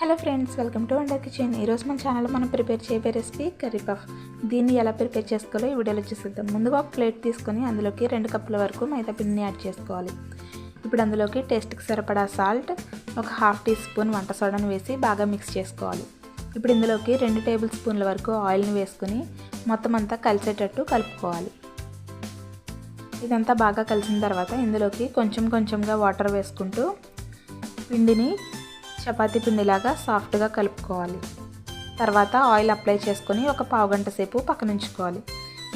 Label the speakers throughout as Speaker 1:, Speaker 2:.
Speaker 1: Hello friends welcome to wonder kitchen. ఈరోజు మన ఛానల్లో మనం ప్రిపేర్ చేయబోయే రెసిపీ కర్రీ పఫ్. దీన్ని ఎలా ప్రిపేర్ చేసుకోవాలో ఈ వీడియోలో చూసిద్దాం. ముందుగా ఒక ప్లేట్ తీసుకొని అందులోకి రెండు కప్పుల వరకు మైదా పిండిని యాడ్ చేసుకోవాలి. ఇప్పుడు అందులోకి టేస్ట్కి సరిపడా సాల్ట్ ఒక హాఫ్ టీ స్పూన్ వంట సోడాను వేసి బాగా మిక్స్ చేసుకోవాలి. ఇప్పుడు ఇందులోకి రెండు టేబుల్ స్పూన్ల వరకు ఆయిల్ని వేసుకొని మొత్తం అంతా కలిసేటట్టు కలుపుకోవాలి. ఇదంతా బాగా కలిసిన తర్వాత ఇందులోకి కొంచెం కొంచెంగా వాటర్ వేసుకుంటూ పిండిని చపాతీ పిండిలాగా సాఫ్ట్గా కలుపుకోవాలి. తర్వాత ఆయిల్ అప్లై చేసుకొని ఒక పావు గంట సేపు పక్కన ఉంచుకోవాలి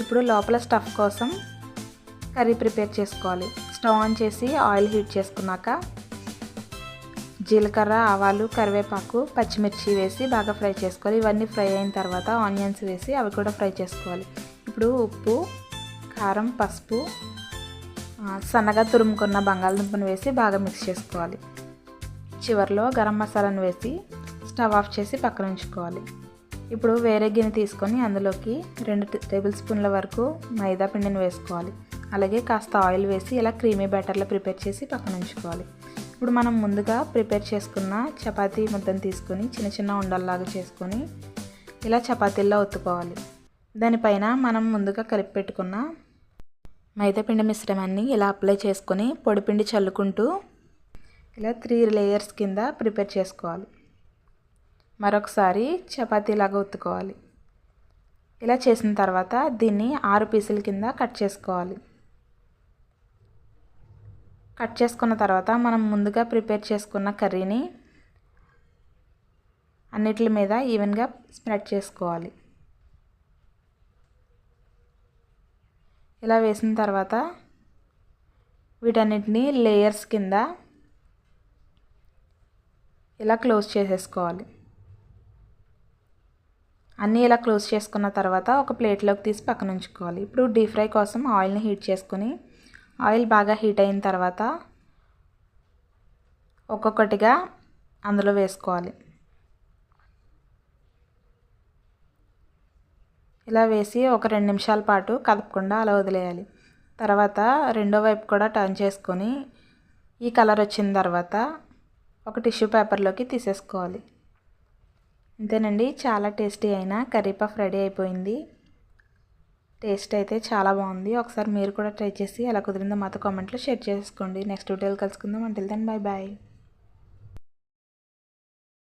Speaker 1: ఇప్పుడు లోపల స్టఫ్ కోసం కర్రీ ప్రిపేర్ చేసుకోవాలి. స్టవ్ ఆన్ చేసి ఆయిల్ హీట్ చేసుకున్నాక జీలకర్ర ఆవాలు కరివేపాకు పచ్చిమిర్చి వేసి బాగా ఫ్రై చేసుకోవాలి. ఇవన్నీ ఫ్రై అయిన తర్వాత ఆనియన్స్ వేసి అవి కూడా ఫ్రై చేసుకోవాలి. ఇప్పుడు ఉప్పు కారం పసుపు సన్నగా తురుముకున్న బంగాళదుంపను వేసి బాగా మిక్స్ చేసుకోవాలి. చివరిలో గరం మసాలాను వేసి స్టవ్ ఆఫ్ చేసి పక్కన ఉంచుకోవాలి. ఇప్పుడు వేరే గిన్నె తీసుకొని అందులోకి రెండు టేబుల్ స్పూన్ల వరకు మైదా పిండిని వేసుకోవాలి. అలాగే కాస్త ఆయిల్ వేసి ఇలా క్రీమీ బ్యాటర్లో ప్రిపేర్ చేసి పక్కన ఉంచుకోవాలి. ఇప్పుడు మనం ముందుగా ప్రిపేర్ చేసుకున్న చపాతీ ముద్దను తీసుకొని చిన్న చిన్న ఉండల్లాగా చేసుకొని ఇలా చపాతీల్లో ఒత్తుకోవాలి. దానిపైన మనం ముందుగా కలిపి పెట్టుకున్న మైదాపిండి మిశ్రమాన్ని ఇలా అప్లై చేసుకొని పొడిపిండి చల్లుకుంటూ ఇలా త్రీ లేయర్స్ కింద ప్రిపేర్ చేసుకోవాలి. మరొకసారి చపాతీలాగా ఉత్తుకోవాలి. ఇలా చేసిన తర్వాత దీన్ని ఆరు పీసుల కింద కట్ చేసుకోవాలి. కట్ చేసుకున్న తర్వాత మనం ముందుగా ప్రిపేర్ చేసుకున్న కర్రీని అన్నిటి మీద ఈవెన్గా స్ప్రెడ్ చేసుకోవాలి. ఇలా వేసిన తర్వాత వీటన్నిటిని లేయర్స్ కింద ఇలా క్లోజ్ చేసేసుకోవాలి? అన్నీ ఇలా క్లోజ్ చేసుకున్న తర్వాత ఒక ప్లేట్లోకి తీసి పక్కన ఉంచుకోవాలి. ఇప్పుడు డీప్ ఫ్రై కోసం ఆయిల్ని హీట్ చేసుకుని ఆయిల్ బాగా హీట్ అయిన తర్వాత ఒక్కొక్కటిగా అందులో వేసుకోవాలి. ఇలా వేసి ఒక రెండు నిమిషాల పాటు కదపకుండా అలా వదిలేయాలి. తర్వాత రెండో వైపు కూడా టర్న్ చేసుకొని ఈ కలర్ వచ్చిన తర్వాత ఒక టిష్యూ పేపర్లోకి తీసేసుకోవాలి. అంతేనండి చాలా టేస్టీ అయిన కర్రీ పఫ్ రెడీ అయిపోయింది. టేస్ట్ అయితే చాలా బాగుంది. ఒకసారి మీరు కూడా ట్రై చేసి ఎలా కుదిరిందో మాతో కామెంట్లో షేర్ చేసుకోండి. నెక్స్ట్ వీడియోలు కలుసుకుందాం. అంటే దెన్ బాయ్ బాయ్.